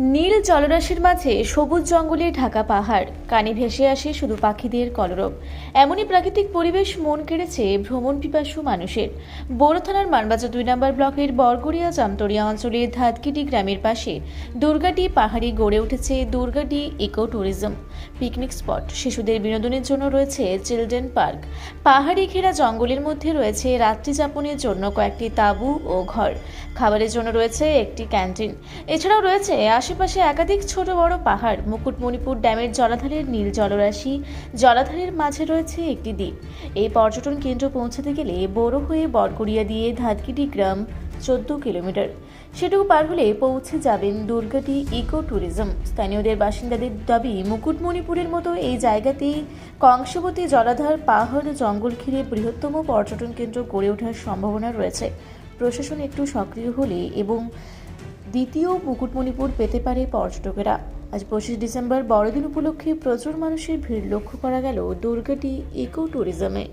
নীল জলরাশির মাঝে সবুজ জঙ্গলে ঢাকা পাহাড়। কানে ভেসে আসে শুধু পাখিদের কলরব। এমনই প্রাকৃতিক পরিবেশ মন কেড়েছে ভ্রমণ পিপাসু মানুষের। বড় থানার মানবাজার দুই নম্বর ব্লকের বরগড়িয়া জামতরিয়া অঞ্চলের ধাতকিটি গ্রামের পাশে দুর্গাটি পাহাড়ে গড়ে উঠেছে দুর্গাটি ইকো ট্যুরিজম। Picnic spot. শিশুদের বিনোদনের জন্য রয়েছে চিলড্রেন পার্ক। পাহাড়ি ঘেরা জঙ্গলের মধ্যে রয়েছে রাত্রি যাপনের জন্য কয়েকটি তাঁবু ও ঘর। খাবারের জন্য রয়েছে একটি ক্যান্টিন। এছাড়াও রয়েছে আশেপাশে একাধিক ছোট বড় পাহাড়, মুকুটমণিপুর ড্যামের জলাধারের নীল জলরাশি, জলাধারের মাঝে রয়েছে একটি দ্বীপ। এই পর্যটন কেন্দ্র পৌঁছাতে গেলে বড় হয়ে বরগড়িয়া দিয়ে ধাতকিটি গ্রাম চোদ্দ কিলোমিটার। সেটুকু পার হলে পৌঁছে যাবেন দুর্গাটি ইকো ট্যুরিজম। স্থানীয়দের বাসিন্দাদের দাবি, মুকুটমণিপুরের মতো এই জায়গাতেই কংসবতী জলাধার, পাহাড়, জঙ্গল ঘিরে বৃহত্তম পর্যটন কেন্দ্র গড়ে ওঠার সম্ভাবনা রয়েছে। প্রশাসন একটু সক্রিয় হলে এবং দ্বিতীয় মুকুটমণিপুর পেতে পারে পর্যটকেরা। আজ পঁচিশ ডিসেম্বর বড়দিন উপলক্ষে প্রচুর মানুষের ভিড় লক্ষ্য করা গেল দুর্গাটি ইকো ট্যুরিজমে।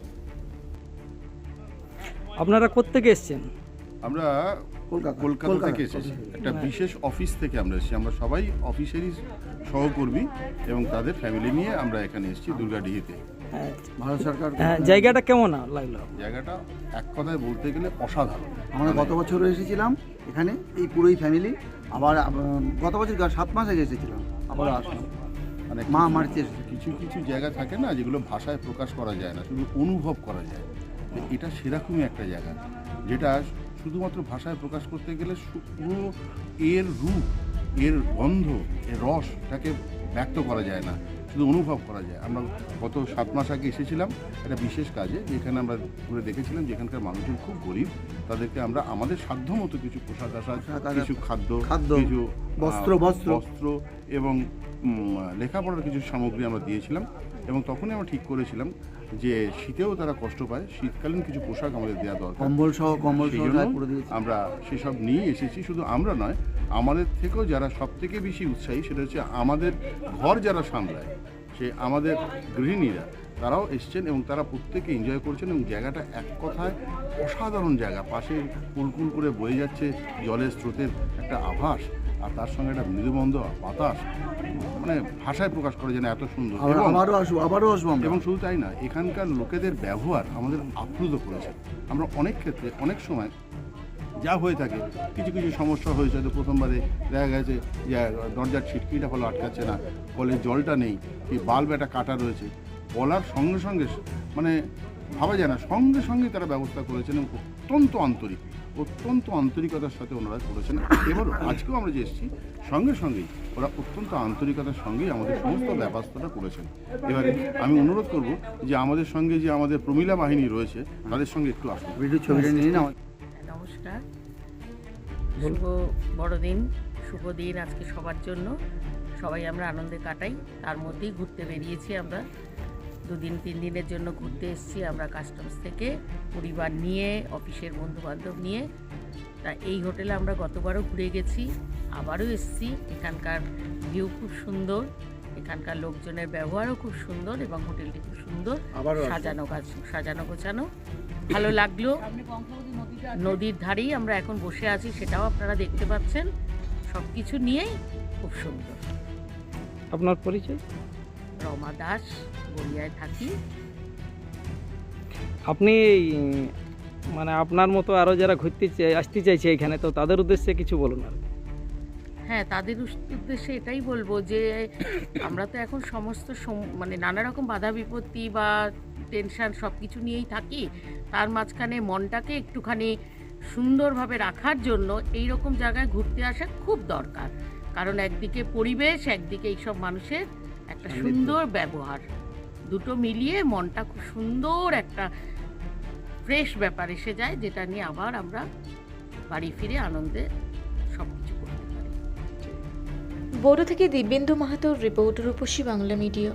আপনারা কোত্থেকে এসছেন? আমরা কলকাতা। থেকে এসেছি। একটা বিশেষ অফিস থেকে আমরা এসেছি। আমরা সবাই অফিসেরই সহকর্মী এবং তাদের ফ্যামিলি নিয়ে আমরা এখানে এসেছি দুর্গাডিহিতে। হ্যাঁ, ভারত সরকার হ্যাঁ, জায়গাটা কেমন লাগল? জায়গাটা এক কথায় বলতে গেলে অসাধারণ। আমরা গত বছরও এসেছিলাম এখানে এই পুরোই ফ্যামিলি আবার গত বছর সাত মাস আগে এসেছিলাম। আবার আসলাম। মানে মা কিছু- কিছু কিছু জায়গা থাকে না যেগুলো ভাষায় প্রকাশ করা যায় না শুধু অনুভব করা যায়। তো এটা সেরকমই একটা জায়গা যেটা শুধুমাত্র ভাষায় প্রকাশ করতে গেলে পুরো এর রূপ এর গন্ধ এর রসটাকে ব্যক্ত করা যায় না। শুধু অনুভব করা যায় আমরা গত সাত মাস আগে এসেছিলাম একটা বিশেষ কাজে যেখানে আমরা ঘুরে দেখেছিলাম যেখানকার মানুষজন খুব গরিব তাদেরকে আমরা আমাদের সাধ্য মতো কিছু পোশাক আশাক কিছু খাদ্য খাদ্য, কিছু বস্ত্র, বস্ত্র। বস্ত্র এবং লেখাপড়ার কিছু সামগ্রী আমরা দিয়েছিলাম এবং তখনই আমরা ঠিক করেছিলাম যে শীতেও তারা কষ্ট পায় শীতকালীন কিছু পোশাক আমাদের দেওয়া দরকার। কম্বল সহ কম্বল সহ আমরা সেসব নিয়ে এসেছি শুধু আমরা নয় আমাদের থেকেও যারা সব থেকে বেশি উৎসাহী সেটা হচ্ছে আমাদের ঘর যারা সামলায় সে আমাদের গৃহিণীরা তারাও এসছেন এবং তারা প্রত্যেকে এনজয় করছেন এবং জায়গাটা এক কথায় অসাধারণ জায়গা। পাশে কুলকুল করে বয়ে যাচ্ছে জলের স্রোতের একটা আভাস। আর তার সঙ্গে একটা মৃদুবন্ধ বাতাস মানে ভাষায় প্রকাশ করে যেন এত সুন্দর। আবারও আসব আবারও আসব এবং শুধু তাই না এখানকার লোকেদের ব্যবহার আমাদের আপ্লুত করেছে। আমরা অনেক ক্ষেত্রে অনেক সময় যা হয়ে থাকে কিছু কিছু সমস্যা হয়েছে হয়তো প্রথমবারে দেখা গেছে যে দরজার ছিটকিটা হলো আটকাচ্ছে না কলের জলটা নেই কি বাল্ব একটা কাটা রয়েছে। বলার সঙ্গে সঙ্গে মানে ভাবা যায় না। সঙ্গে সঙ্গে তারা ব্যবস্থা করেছেন এবং অত্যন্ত আন্তরিক অত্যন্ত আন্তরিকতার সাথে ওনারা করেছেন। এবারও আজকেও আমরা যে এসেছি সঙ্গে সঙ্গেই ওরা অত্যন্ত আন্তরিকতার সঙ্গেই আমাদের সমস্ত ব্যবস্থাটা করেছেন। এবারে আমি অনুরোধ করব যে আমাদের সঙ্গে যে আমাদের প্রমিলা বাহিনী রয়েছে তাদের সঙ্গে একটু আসুন। ভিডিও ছবিটা নিয়ে না নমস্কার। শুভ বড়দিন শুভ দিন আজকে সবার জন্য। সবাই আমরা আনন্দে কাটাই তার মধ্যেই ঘুরতে বেরিয়েছি আমরা। দুদিন তিন দিনের জন্য ঘুরতে এসেছি আমরা কাস্টমস থেকে। পরিবার নিয়ে অফিসের বন্ধু বান্ধব নিয়ে। তা এই হোটেলে আমরা গতবারও ঘুরে গেছি আবারও এসেছি। এখানকার ভিউ খুব সুন্দর এখানকার লোকজনের ব্যবহারও খুব সুন্দর এবং হোটেলটি খুব সুন্দর। সাজানো গাছ সাজানো গোছানো। ভালো লাগল। নদীর ধারেই আমরা এখন বসে আছি সেটাও আপনারা দেখতে পাচ্ছেন। সব কিছু নিয়েই খুব সুন্দর। আপনার পরিচয়? রমা দাস। গড়িয়ায় থাকি। আপনি মানে আপনার মতো আরও যারা ঘুরতে চাই আসতে চাইছে এখানে তো তাদের উদ্দেশ্যে কিছু বলুন আর হ্যাঁ তাদের উদ্দেশ্যে এটাই বলব যে আমরা তো এখন সমস্ত সম- মানে নানা রকম বাধা বিপত্তি বা টেনশন সব কিছু নিয়েই থাকি। তার মাঝখানে মনটাকে একটুখানি সুন্দরভাবে রাখার জন্য এই রকম জায়গায় ঘুরতে আসা খুব দরকার। কারণ একদিকে পরিবেশ একদিকে এইসব মানুষের একটা সুন্দর ব্যবহার। দুটো মিলিয়ে মনটা খুব সুন্দর একটা ফ্রেশ ব্যাপার এসে যায়, যেটা নিয়ে আবার আমরা বাড়ি ফিরে আনন্দে সব কিছু করতে পারি। বড় থেকে দিব্যেন্দু মাহাতোর রিপোর্ট রূপসী বাংলা মিডিয়া।